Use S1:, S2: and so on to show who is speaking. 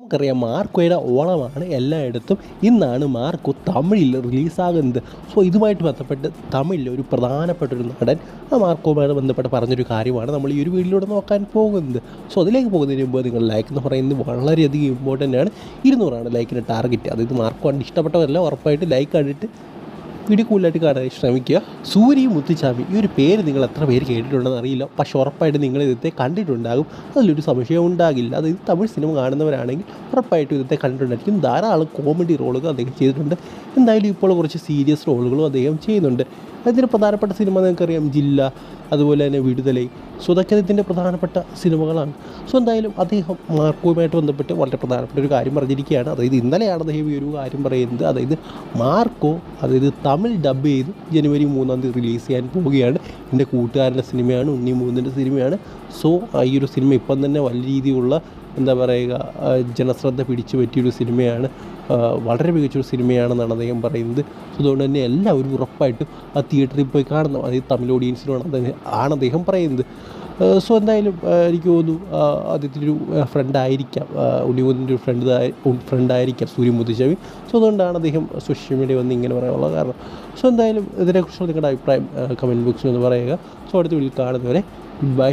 S1: നമുക്കറിയാം മാർക്കോയുടെ ഓണമാണ് എല്ലായിടത്തും. ഇന്നാണ് മാർക്കോ തമിഴിൽ റിലീസാകുന്നത്. സോ ഇതുമായിട്ട് ബന്ധപ്പെട്ട് തമിഴിൽ ഒരു പ്രധാനപ്പെട്ട ഒരു നടൻ ആ മാർക്കോയുമായി ബന്ധപ്പെട്ട് പറഞ്ഞൊരു കാര്യമാണ് നമ്മൾ ഈ ഒരു വീഡിയോയിലൂടെ നോക്കാൻ പോകുന്നത്. സോ അതിലേക്ക് പോകുന്നതിന് മുമ്പ് നിങ്ങൾ ലൈക്ക് എന്ന് പറയുന്നത് വളരെയധികം ഇമ്പോർട്ടന്റ് ആണ്. ഇരുന്നൂറാണ് ലൈക്കിന്റെ ടാർഗറ്റ് അതായത് മാർക്കോ കണ്ട് ഇഷ്ടപ്പെട്ടവരല്ല ഉറപ്പായിട്ട് ലൈക്ക് കണ്ടിട്ട് വീഡിയോ കൂടുതലായിട്ട് കാണാൻ ശ്രമിക്കുക. സൂര്യ മുത്തുചാമി ഈ ഒരു പേര് നിങ്ങൾ എത്ര പേര് കേട്ടിട്ടുണ്ടെന്ന് അറിയില്ല. പക്ഷെ ഉറപ്പായിട്ട് നിങ്ങൾ ഇതത്തെ കണ്ടിട്ടുണ്ടാകും. അതിലൊരു സംശയം ഉണ്ടാകില്ല. അതായത് തമിഴ് സിനിമ കാണുന്നവരാണെങ്കിൽ ഉറപ്പായിട്ടും ഇതത്തെ കണ്ടിട്ടുണ്ടായിരിക്കും. ധാരാളം കോമഡി റോളുകൾ അദ്ദേഹം ചെയ്തിട്ടുണ്ട്. എന്തായാലും ഇപ്പോൾ കുറച്ച് സീരിയസ് റോളുകളും അദ്ദേഹം ചെയ്യുന്നുണ്ട്. അതിന്റെ പ്രധാനപ്പെട്ട സിനിമ നിങ്ങൾക്കറിയാം. ജില്ല അതുപോലെ തന്നെ വിടുതലൈ. സോ അതൊക്കെ ഇതിന്റെ പ്രധാനപ്പെട്ട സിനിമകളാണ്. സോ എന്തായാലും അദ്ദേഹം മാർക്കോയുമായിട്ട് ബന്ധപ്പെട്ട് വളരെ പ്രധാനപ്പെട്ട ഒരു കാര്യം പറഞ്ഞിരിക്കുകയാണ്. അതായത് ഇന്നലെയാണ് അദ്ദേഹം ഈ ഒരു കാര്യം പറയുന്നത്. അതായത് മാർക്കോ അതായത് തമിഴ് ഡബ് ചെയ്ത് ജനുവരി മൂന്നാം തീയതി റിലീസ് ചെയ്യാൻ പോവുകയാണ്. എന്റെ കൂട്ടുകാരന്റെ സിനിമയാണ് ഉണ്ണി മൂന്നിന്റെ സിനിമയാണ്. സോ ഈ ഒരു സിനിമ ഇപ്പം തന്നെ വലിയ രീതിയിലുള്ള എന്താ പറയുക ജനശ്രദ്ധ പിടിച്ചു പറ്റിയൊരു സിനിമയാണ്. വളരെ മികച്ചൊരു സിനിമയാണെന്നാണ് അദ്ദേഹം പറയുന്നത്. സോ അതുകൊണ്ട് തന്നെ എല്ലാവരും ഉറപ്പായിട്ടും ആ തിയേറ്ററിൽ പോയി കാണണം. അതായത് തമിഴ് ഓഡിയൻസിനോട് ആണ് അദ്ദേഹം പറയുന്നത്. സോ എന്തായാലും എനിക്ക് തോന്നുന്നു ആ, അദ്ദേഹത്തിന്റെ ഒരു ഫ്രണ്ട് ആയിരിക്കാം. ഉണ്ണിമുതിന്റെ ഒരു ഫ്രണ്ട് ഫ്രണ്ട് ആയിരിക്കാം സൂര്യ മുത്തുശവി സോ അതുകൊണ്ടാണ് അദ്ദേഹം സോഷ്യൽ മീഡിയ വന്ന് ഇങ്ങനെ പറയാനുള്ള കാരണം. സോ എന്തായാലും ഇതിനെക്കുറിച്ചുള്ള നിങ്ങളുടെ അഭിപ്രായം കമന്റ് ബോക്സിൽ ഒന്ന് പറയുക. സോ അടുത്ത വീഡിയോ കാണുന്നവരെ ബൈ